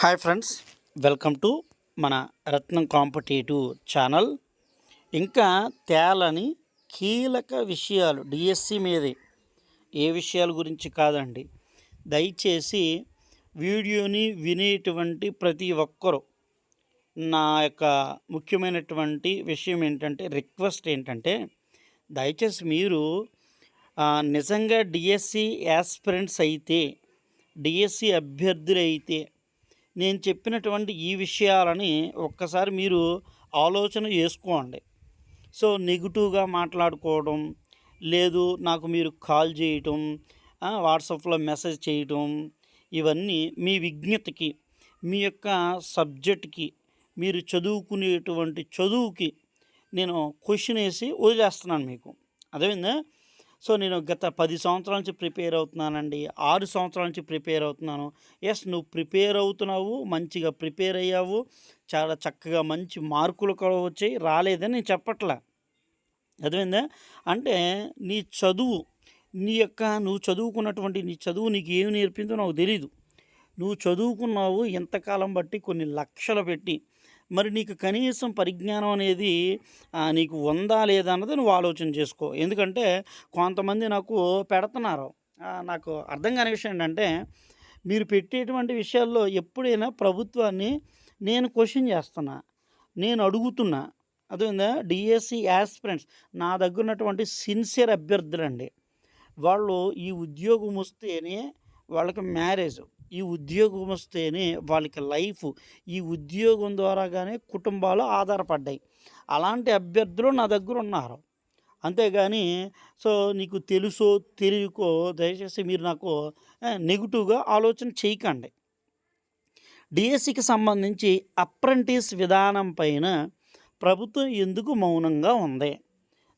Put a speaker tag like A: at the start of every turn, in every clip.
A: Hi friends welcome to మన రత్నం competitive channel. ఇంకా తేలని కీలక విషయాలు డిఎస్సి మీదే ఏ విషయాల గురించి కాదండి. దయచేసి వీడియోని వినేటువంటి ప్రతి ఒక్కరూ నా యొక్క ముఖ్యమైనటువంటి విషయం ఏంటంటే రిక్వెస్ట్ ఏంటంటే దయచేసి మీరు నిజంగా డిఎస్సి యాస్పిరెంట్స్ అయితే డిఎస్సి అభ్యర్థులు అయితే నేను చెప్పినటువంటి ఈ విషయాలని ఒక్కసారి మీరు ఆలోచన చేసుకోండి. సో నెగిటివ్గా మాట్లాడుకోవడం లేదు నాకు మీరు కాల్ చేయటం వాట్సాప్లో మెసేజ్ చేయటం ఇవన్నీ మీ విజ్ఞతకి మీ యొక్క సబ్జెక్ట్కి మీరు చదువుకునేటువంటి చదువుకి నేను క్వశ్చన్ వేసి వదిలేస్తున్నాను మీకు. అదేవిధంగా సో నేను గత పది సంవత్సరాల నుంచి ప్రిపేర్ అవుతున్నానండి. ఆరు సంవత్సరాల నుంచి ప్రిపేర్ అవుతున్నాను. ఎస్ నువ్వు ప్రిపేర్ అవుతున్నావు మంచిగా ప్రిపేర్ అయ్యావు చాలా చక్కగా మంచి మార్కులు కూడా వచ్చాయి. రాలేదని నేను చెప్పట్లా. అర్థమైందా? అంటే నీ చదువు నీ యొక్క నువ్వు చదువుకున్నటువంటి నీ చదువు నీకు ఏమి నేర్పిందో నాకు తెలీదు. నువ్వు చదువుకున్నావు ఎంతకాలం బట్టి కొన్ని లక్షలు పెట్టి మరి నీకు కనీసం పరిజ్ఞానం అనేది నీకు ఉందా లేదా అన్నది నువ్వు ఆలోచన చేసుకో. ఎందుకంటే కొంతమంది నాకు పెడుతున్నారు. నాకు అర్థం కాని విషయం ఏంటంటే మీరు పెట్టేటువంటి విషయాల్లో ఎప్పుడైనా ప్రభుత్వాన్ని నేను క్వశ్చన్ చేస్తున్నా నేను అడుగుతున్నా. అదేవిధంగా డిఎస్సి యాస్పిరెంట్స్ నా దగ్గర ఉన్నటువంటి సిన్సియర్ అభ్యర్థులండి. వాళ్ళు ఈ ఉద్యోగం వస్తేనే వాళ్ళకి మ్యారేజ్. ఈ ఉద్యోగం వస్తేనే వాళ్ళకి లైఫ్ ఈ ఉద్యోగం ద్వారాగానే కుటుంబాలు ఆధారపడ్డాయి. అలాంటి అభ్యర్థులు నా దగ్గర ఉన్నారు అంతేగాని సో నీకు తెలుసో తెలియకో దయచేసి మీరు నాకు నెగిటివ్గా ఆలోచన చేయకండి. డిఎస్సికి సంబంధించి అప్రెంటిస్ విధానం పైన ప్రభుత్వం ఎందుకు మౌనంగా ఉంది?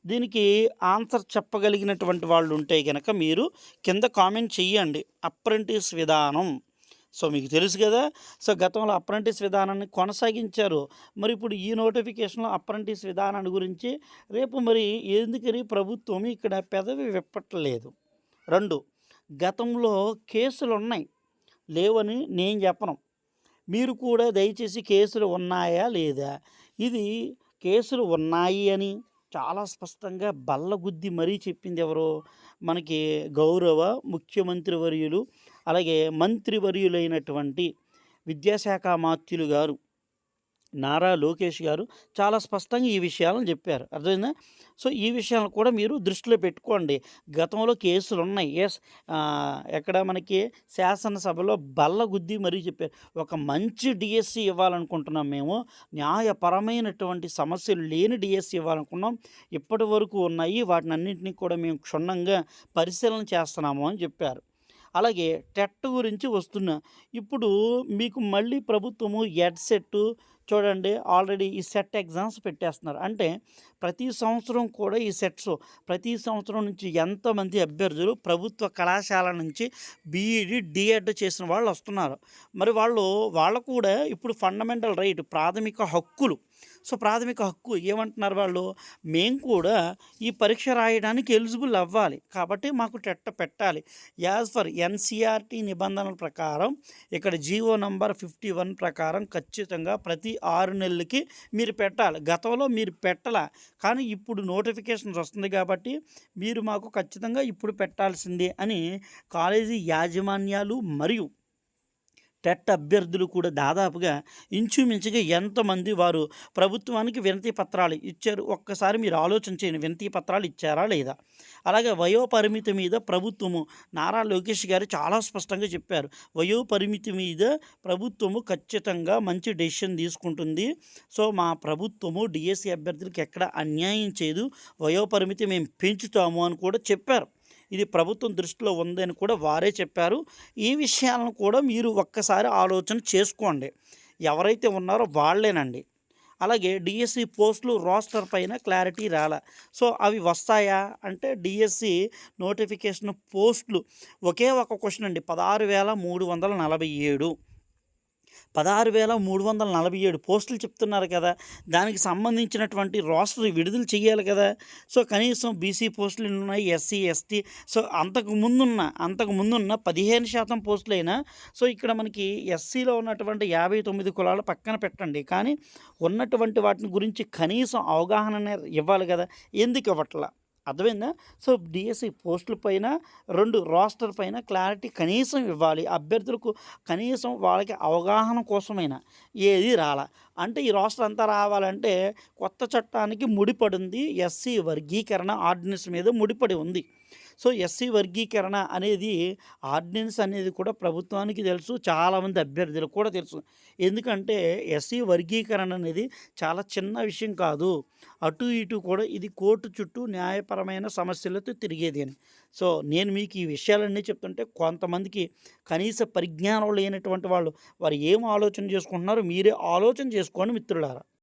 A: దీనికి ఆన్సర్ చెప్పగలిగినటువంటి వాళ్ళు ఉంటే కనుక మీరు కింద కామెంట్ చెయ్యండి. అప్రెంటిస్ విధానం. సో మీకు తెలుసు కదా సో గతంలో అప్రెంటిస్ విధానాన్ని కొనసాగించారు. మరి ఇప్పుడు ఈ నోటిఫికేషన్లో అప్రెంటిస్ విధానాన్ని గురించి రేపు మరి ఎందుకని ప్రభుత్వం ఇక్కడ పెదవి విప్పట్లేదు? రెండు గతంలో కేసులు ఉన్నాయి లేవని నేను చెప్పను. మీరు కూడా దయచేసి కేసులు ఉన్నాయా లేదా? ఇది కేసులు ఉన్నాయి అని చాలా స్పష్టంగా బల్లగుద్ది మరీ చెప్పింది ఎవరు మనకి గౌరవ ముఖ్యమంత్రి వర్యులు అలాగే మంత్రివర్యులైనటువంటి విద్యాశాఖ మాత్యులు గారు. నారా లోకేష్ గారు చాలా స్పష్టంగా ఈ విషయాలను చెప్పారు. అర్థమైందా? సో ఈ విషయాలను కూడా మీరు దృష్టిలో పెట్టుకోండి. గతంలో కేసులు ఉన్నాయి ఎస్ ఎక్కడ మనకి శాసనసభలో బల్ల గుద్ది మరీ చెప్పారు. ఒక మంచి డిఎస్సి ఇవ్వాలనుకుంటున్నాం మేము. న్యాయపరమైనటువంటి సమస్యలు లేని డిఎస్సి ఇవ్వాలనుకున్నాం. ఇప్పటి వరకు ఉన్నాయి. వాటిని అన్నింటినీ కూడా మేము క్షుణ్ణంగా పరిశీలన చేస్తున్నాము అని చెప్పారు. అలాగే టెట్ గురించి వస్తున్నా. ఇప్పుడు మీకు మళ్ళీ ప్రభుత్వము ఎడ్ సెట్ చూడండి ఆల్రెడీ ఈ సెట్ ఎగ్జామ్స్ పెట్టేస్తున్నారు. అంటే ప్రతి సంవత్సరం కూడా ఈ సెట్స్ ప్రతి సంవత్సరం నుంచి ఎంతమంది అభ్యర్థులు ప్రభుత్వ కళాశాల నుంచి బీఈడి డిఎడ్ చేసిన వాళ్ళు వస్తున్నారు. మరి వాళ్ళు వాళ్ళ కూడా ఇప్పుడు ఫండమెంటల్ రైట్ ప్రాథమిక హక్కులు సో ప్రాథమిక హక్కు ఏమంటున్నారు వాళ్ళు? మేము కూడా ఈ పరీక్ష రాయడానికి ఎలిజిబుల్ అవ్వాలి. కాబట్టి మాకు టెట్ట పెట్టాలి. యాజ్ ఫర్ ఎన్సీఆర్టీ నిబంధనల ప్రకారం ఇక్కడ జీవో నంబర్ ఫిఫ్టీ వన్ ప్రకారం ఖచ్చితంగా ప్రతి ఆరు నెలలకి మీరు పెట్టాలి. గతంలో మీరు పెట్టాల. కానీ ఇప్పుడు నోటిఫికేషన్స్ వస్తుంది కాబట్టి మీరు మాకు ఖచ్చితంగా ఇప్పుడు పెట్టాల్సిందే అని కాలేజీ యాజమాన్యాలు మరియు టెట్ అభ్యర్థులు కూడా దాదాపుగా ఇంచుమించుగా ఎంతమంది వారు ప్రభుత్వానికి వినతి పత్రాలు ఇచ్చారు? ఒక్కసారి మీరు ఆలోచన చేయండి వినతి పత్రాలు ఇచ్చారా లేదా? అలాగే వయోపరిమితి మీద ప్రభుత్వము నారా లోకేష్ గారు చాలా స్పష్టంగా చెప్పారు. వయోపరిమితి మీద ప్రభుత్వము ఖచ్చితంగా మంచి డెసిషన్ తీసుకుంటుంది. సో మా ప్రభుత్వము డిఎస్సి అభ్యర్థులకు ఎక్కడ అన్యాయం చేయదు. వయోపరిమితి మేము పెంచుతాము అని కూడా చెప్పారు. ఇది ప్రభుత్వం దృష్టిలో ఉందని కూడా వారే చెప్పారు. ఈ విషయాలను కూడా మీరు ఒక్కసారి ఆలోచన చేసుకోండి. ఎవరైతే ఉన్నారో వాళ్ళేనండి. అలాగే డిఎస్సి పోస్టులు రోస్టర్ పైన క్లారిటీ రాలే. సో అవి వస్తాయా? అంటే డిఎస్సి నోటిఫికేషన్ పోస్టులు ఒకే ఒక క్వశ్చన్ అండి. పదహారు వేల మూడు వందల నలభై ఏడు. పదహారు వేల మూడు వందల నలభై ఏడు పోస్టులు చెప్తున్నారు కదా. దానికి సంబంధించినటువంటి రోస్టర్ విడుదల చేయాలి కదా. సో కనీసం బీసీ పోస్టులు ఉన్నాయి? SC ST. సో అంతకు ముందున్న అంతకు ముందున్న పదిహేను శాతం పోస్టులైనా సో ఇక్కడ మనకి ఎస్సీలో ఉన్నటువంటి యాభై తొమ్మిది కులాలు పక్కన పెట్టండి. కానీ ఉన్నటువంటి వాటిని గురించి కనీసం అవగాహన అనేది ఇవ్వాలి కదా. ఎందుకు ఇవ్వట్లా? అర్థమైందా? సో డిఎస్సి పోస్టుల పైన రెండు రాస్టర్ పైన క్లారిటీ కనీసం ఇవ్వాలి. అభ్యర్థులకు కనీసం వాళ్ళకి అవగాహన కోసమైనా ఏది రాలా. అంటే ఈ రాష్ట్రం అంతా రావాలంటే కొత్త చట్టానికి ముడిపడి ఉంది. ఎస్సీ వర్గీకరణ ఆర్డినెన్స్ మీద ముడిపడి ఉంది. సో ఎస్సీ వర్గీకరణ అనేది ఆర్డినెన్స్ అనేది కూడా ప్రభుత్వానికి తెలుసు చాలామంది అభ్యర్థులకు కూడా తెలుసు. ఎందుకంటే ఎస్సీ వర్గీకరణ అనేది చాలా చిన్న విషయం కాదు. అటు ఇటు కూడా ఇది కోర్టు చుట్టూ న్యాయపరమైన సమస్యలతో తిరిగేది అని. సో నేను మీకు ఈ విషయాలన్నీ చెప్తుంటే కొంతమందికి కనీస పరిజ్ఞానం లేనటువంటి వాళ్ళు వారు ఏం ఆలోచన చేసుకుంటున్నారో మీరే ఆలోచన చేసుకోండి మిత్రులారా.